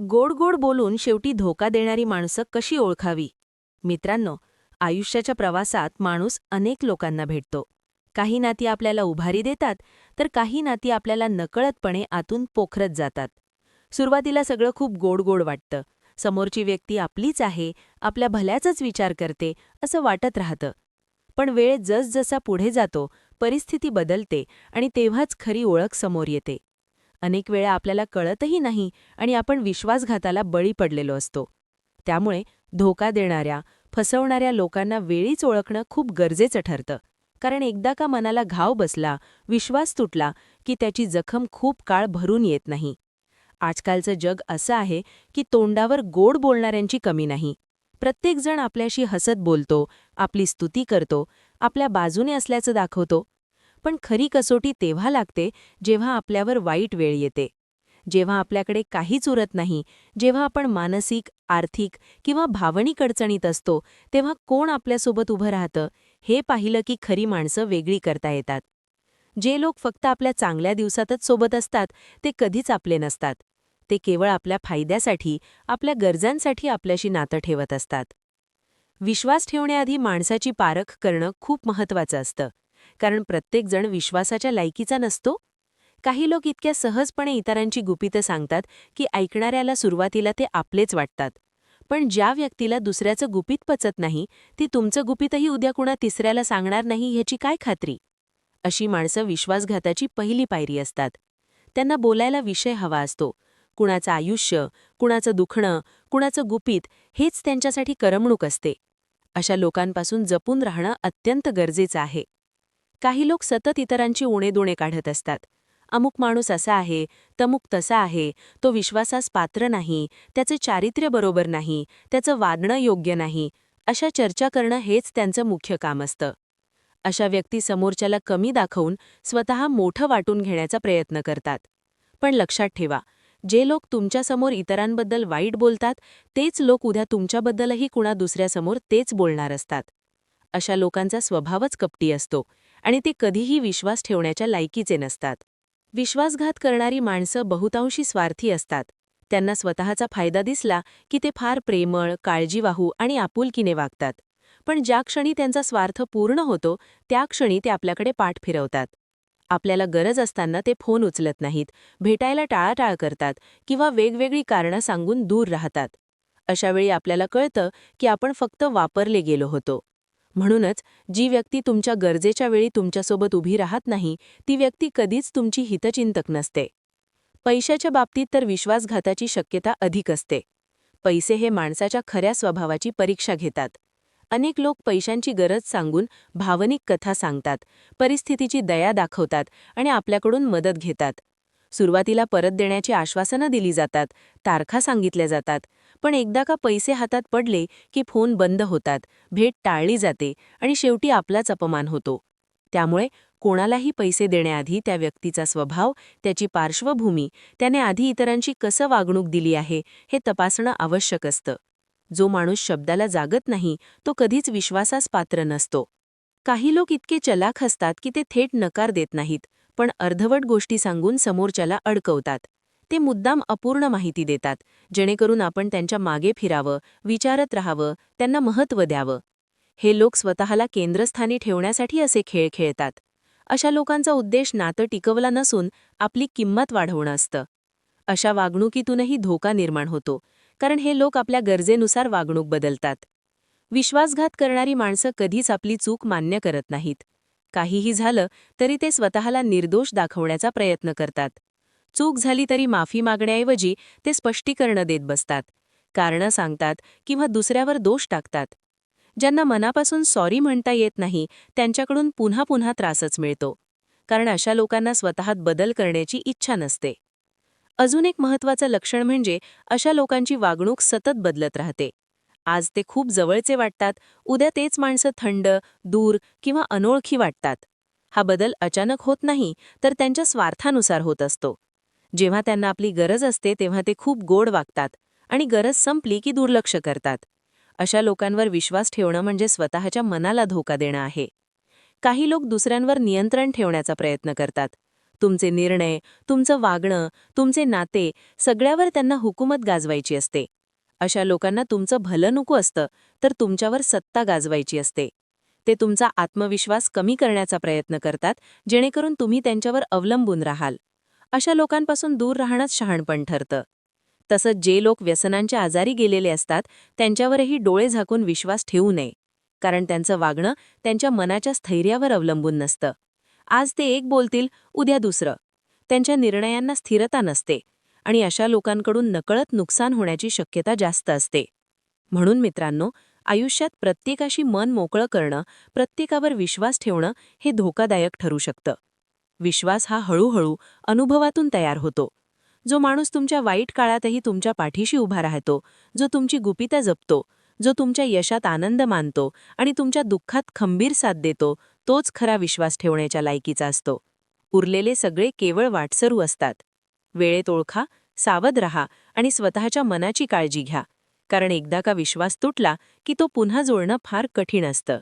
गोड गोड बोलून शेवटी धोका देणारी माणसं कशी ओळखावी? मित्रांनो आयुष्याच्या प्रवासात माणूस अनेक लोकांना भेटतो. काही नाती आपल्याला उभारी देतात तर काही नाती आपल्याला नकळतपणे आतून पोखरत जातात. सुरुवातीला सगळं खूप गोड गोड वाटतं. समोरची व्यक्ती आपलीच आहे आपल्या भल्याचाच विचार करते असं वाटत राहतं. पण वेळ जसजसा पुढे जातो परिस्थिती बदलते आणि तेव्हाच खरी ओळख समोर येते. अनेक वेळा आपल्याला कळतही नाही आणि आपण विश्वासघाताला बळी पडलेलो असतो. त्यामुळे धोका देणाऱ्या फसवणाऱ्या लोकांना वेळीच ओळखणं खूप गरजेचं ठरतं. कारण एकदा का मनाला घाव बसला विश्वास तुटला की त्याची जखम खूप काळ भरून येत नाही. आजकालचं जग असं आहे की तोंडावर गोड बोलणाऱ्यांची कमी नाही. प्रत्येकजण आपल्याशी हसत बोलतो आपली स्तुती करतो आपल्या बाजूने असल्याचं दाखवतो पण खरी कसोटी तेव्हा लागते जेव्हा आपल्यावर वाईट वेळ येते. जेव्हा आपल्याकडे काहीच उरत नाही जेव्हा आपण मानसिक आर्थिक किंवा भावनिक अडचणीत असतो तेव्हा कोण आपल्यासोबत उभं राहतं हे पाहिलं की खरी माणसं वेगळी करता येतात. जे लोक फक्त आपल्या चांगल्या दिवसातच सोबत असतात ते कधीच आपले नसतात. ते केवळ आपल्या फायद्यासाठी आपल्या गरजांसाठी आपल्याशी नातं ठेवत असतात. विश्वास ठेवण्याआधी माणसाची पारख करणं खूप महत्वाचं असतं. कारण प्रत्येकजण विश्वासाच्या लायकीचा नसतो? काही लोक इतक्या सहजपणे इतरांची गुपितं सांगतात की ऐकणाऱ्याला सुरुवातीला ते आपलेच वाटतात. पण ज्या व्यक्तीला दुसऱ्याचं गुपित पचत नाही ती तुमचं गुपितही उद्या कुणा तिसऱ्याला सांगणार नाही ह्याची काय खात्री? अशी माणसं विश्वासघाताची पहिली पायरी असतात. त्यांना बोलायला विषय हवा असतो. कुणाचं आयुष्य कुणाचं दुखणं कुणाचं गुपित हेच त्यांच्यासाठी करमणूक असते. अशा लोकांपासून जपून राहणं अत्यंत गरजेचं आहे. काही लोक सतत इतरांची उणेदुणे काढत असतात. अमुक माणूस असा आहे तमुक तसा आहे तो विश्वासास पात्र नाही त्याचे चारित्र्य बरोबर नाही त्याचं वादणं योग्य नाही अशा चर्चा करणं हेच त्यांचं मुख्य काम असतं. अशा व्यक्ती समोरच्याला कमी दाखवून स्वतः मोठं वाटून घेण्याचा प्रयत्न करतात. पण लक्षात ठेवा जे लोक तुमच्यासमोर इतरांबद्दल वाईट बोलतात तेच लोक उद्या तुमच्याबद्दलही कुणा दुसऱ्यासमोर तेच बोलणार असतात. अशा लोकांचा स्वभावच कपटी असतो. आणि ते कधीही विश्वास ठेवण्याच्या लायकीचे नसतात. विश्वासघात करणारी माणसं बहुतांशी स्वार्थी असतात. त्यांना स्वतःचा फायदा दिसला की ते फार प्रेमळ काळजीवाहू आणि आपुलकीने वागतात. पण ज्या क्षणी त्यांचा स्वार्थ पूर्ण होतो त्या क्षणी ते आपल्याकडे पाठ फिरवतात. आपल्याला गरज असताना ते फोन उचलत नाहीत भेटायला टाळाटाळ करतात किंवा वेगवेगळी कारणं सांगून दूर राहतात. अशावेळी आपल्याला कळतं की आपण फक्त वापरले गेलो होतो. म्हणूनच जी व्यक्ती तुमच्या गरजेच्या वेळी तुमच्यासोबत उभी राहत नाही ती व्यक्ती कधीच तुमची हितचिंतक नसते. पैशाच्या बाबतीत तर विश्वासघाताची शक्यता अधिक असते. पैसे हे माणसाच्या खऱ्या स्वभावाची परीक्षा घेतात. अनेक लोक पैशांची गरज सांगून भावनिक कथा सांगतात परिस्थितीची दया दाखवतात आणि आपल्याकडून मदत घेतात. सुरुवातीला परत देण्याची आश्वासनं दिली जातात तारखा सांगितल्या जातात पण एकदा का पैसे हातात पडले की फोन बंद होतात भेट टाळली जाते आणि शेवटी आपलाच अपमान होतो. त्यामुळे कोणालाही पैसे देण्याआधी त्या व्यक्तीचा स्वभाव त्याची पार्श्वभूमी त्याने आधी इतरांची कसं वागणूक दिली आहे हे तपासणं आवश्यक असतं. जो माणूस शब्दाला जागत नाही तो कधीच विश्वासास पात्र नसतो. काही लोक इतके चलाख असतात की ते थेट नकार देत नाहीत पण अर्धवट गोष्टी सांगून समोरच्याला अडकवतात. ते मुद्दाम अपूर्ण माहिती देतात जेणेकरून आपण त्यांच्या मागे फिरावं विचारत राहावं त्यांना महत्त्व द्यावं. हे लोक स्वतःला केंद्रस्थानी ठेवण्यासाठी असे खेळ खेळतात. अशा लोकांचा उद्देश नातं टिकवला नसून आपली किंमत वाढवणं असतं. अशा वागणुकीतूनही धोका निर्माण होतो कारण हे लोक आपल्या गरजेनुसार वागणूक बदलतात. विश्वासघात करणारी माणसं कधीच आपली चूक मान्य करत नाहीत. काहीही झालं तरी ते स्वतःला निर्दोष दाखवण्याचा प्रयत्न करतात. चूक झाली तरी माफी मागण्याऐवजी ते स्पष्टीकरणं देत बसतात. कारणं सांगतात किंवा दुसऱ्यावर दोष टाकतात. ज्यांना मनापासून सॉरी म्हणता येत नाही त्यांच्याकडून पुन्हा पुन्हा त्रासच मिळतो. कारण अशा लोकांना स्वतःत बदल करण्याची इच्छा नसते. अजून एक महत्त्वाचं लक्षण म्हणजे अशा लोकांची वागणूक सतत बदलत राहते. आज ते खूप जवळचे वाटतात उद्या तेच माणसं थंड दूर किंवा अनोळखी वाटतात. हा बदल अचानक होत नाही तर त्यांच्या स्वार्थानुसार होत असतो. जेव्हा त्यांना आपली गरज असते तेव्हा ते खूप गोड वागतात आणि गरज संपली की दुर्लक्ष करतात. अशा लोकांवर विश्वास ठेवणं म्हणजे स्वतःच्या मनाला धोका देणं आहे. काही लोक दुसऱ्यांवर नियंत्रण ठेवण्याचा प्रयत्न करतात. तुमचे निर्णय तुमचं वागणं तुमचे नाते सगळ्यावर त्यांना हुकूमत गाजवायची असते. अशा लोकांना तुमचं भलं नको असतं तर तुमच्यावर सत्ता गाजवायची असते. ते तुमचा आत्मविश्वास कमी करण्याचा प्रयत्न करतात जेणेकरून तुम्ही त्यांच्यावर अवलंबून राहाल. अशा लोकांपासून दूर राहणंच शहाणपण ठरतं. तसंच जे लोक व्यसनांच्या आजारी गेलेले असतात त्यांच्यावरही डोळे झाकून विश्वास ठेवू नये. कारण त्यांचं वागणं त्यांच्या मनाच्या स्थैर्यावर अवलंबून नसतं. आज ते एक बोलतील उद्या दुसरं. त्यांच्या निर्णयांना स्थिरता नसते आणि अशा लोकांकडून नकळत नुकसान होण्याची शक्यता जास्त असते. म्हणून मित्रांनो आयुष्यात प्रत्येकाशी मन मोकळं करणं प्रत्येकावर विश्वास ठेवणं हे धोकादायक ठरू शकतं. विश्वास हा हळूहळू अनुभवातून तयार होतो. जो माणूस तुमच्या वाईट काळातही तुमच्या पाठीशी उभा राहतो जो तुमची गुपिता जपतो जो तुमच्या यशात आनंद मानतो आणि तुमच्या दुःखात खंबीर साथ देतो तोच खरा विश्वास ठेवण्याच्या लायकीचा असतो. उरलेले सगळे केवळ वाटसरू असतात. वेळेत ओळखा सावध रहा आणि स्वतःच्या मनाची काळजी घ्या. कारण एकदा का विश्वास तुटला की तो पुन्हा जोडणं फार कठीण असतं.